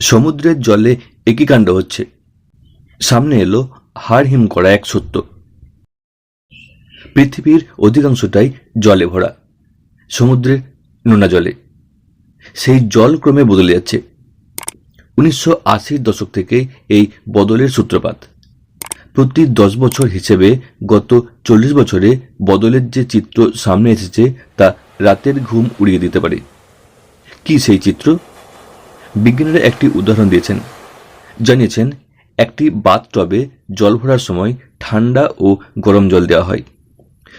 সমুদ্রের জলে একই কাণ্ড হচ্ছে। সামনে এলো হাড় হিম করা এক সত্য। পৃথিবীর অধিকাংশটাই জলে ভরা সমুদ্রের নোনা জলে। সেই জল ক্রমে বদলে যাচ্ছে। উনিশশো আশির দশক থেকে এই বদলের সূত্রপাত। প্রতি দশ বছর হিসেবে গত চল্লিশ বছরে বদলের যে চিত্র সামনে এসেছে তা রাতের ঘুম উড়িয়ে দিতে পারে। কি সেই চিত্র? বিজ্ঞানীরা একটি উদাহরণ দিয়েছেন। জানিয়েছেন, একটি বাথটবে জল ভরার সময় ঠান্ডা ও গরম জল দেওয়া হয়।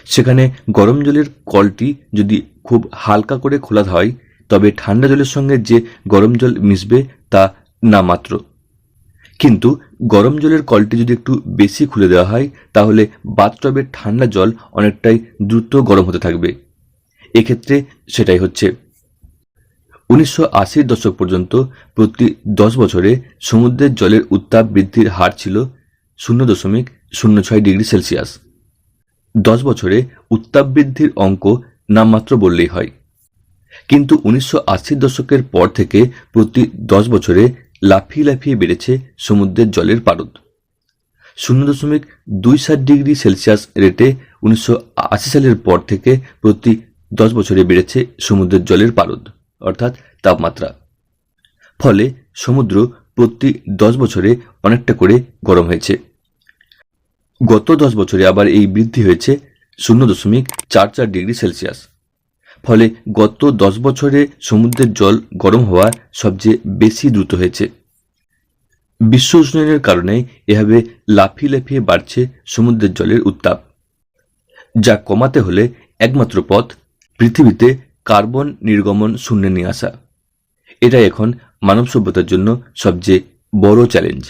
সেখানে গরম জলের কলটি যদি খুব হালকা করে খোলা হয়, তবে ঠান্ডা জলের সঙ্গে যে গরম জল মিশবে তা নামাত্র কিন্তু গরম জলের কলটি যদি একটু বেশি খুলে দেওয়া হয়, তাহলে বাথটবের ঠান্ডা জল অনেকটাই দ্রুত গরম হতে থাকবে। এক্ষেত্রে সেটাই হচ্ছে। উনিশশো দশক পর্যন্ত প্রতি দশ বছরে সমুদ্রের জলের উত্তাপ বৃদ্ধির হার ছিল শূন্য দশমিক শূন্য ছয় ডিগ্রি সেলসিয়াস। দশ বছরে উত্তাপ বৃদ্ধির অঙ্ক নামমাত্র বললেই হয়। কিন্তু উনিশশো দশকের পর থেকে প্রতি দশ বছরে লাফিয়ে লাফিয়ে বেড়েছে সমুদ্রের জলের পারদ। শূন্য দশমিক দুই সাত ডিগ্রি সেলসিয়াস রেটে উনিশশো আশি সালের পর থেকে প্রতি দশ বছরে বেড়েছে সমুদ্রের জলের পারদ। অর্থাৎ তাপমাত্রা। ফলে সমুদ্র প্রতি দশ বছরে অনেকটা করে গরম হয়েছে। গত দশ বছরে আবার এই বৃদ্ধি হয়েছে শূন্য দশমিক চার চার ডিগ্রি সেলসিয়াস। ফলে গত দশ বছরে সমুদ্রের জল গরম হওয়া সবচেয়ে বেশি দ্রুত হয়েছে। বিশ্ব উষ্ণায়নের কারণে এভাবে লাফিয়ে লাফিয়ে বাড়ছে সমুদ্রের জলের উত্তাপ। যা কমাতে হলে একমাত্র পথ পৃথিবীতে কার্বন নির্গমন শূন্যে নিয়ে আসা। এটাই এখন মানব সভ্যতার জন্য সবচেয়ে বড় চ্যালেঞ্জ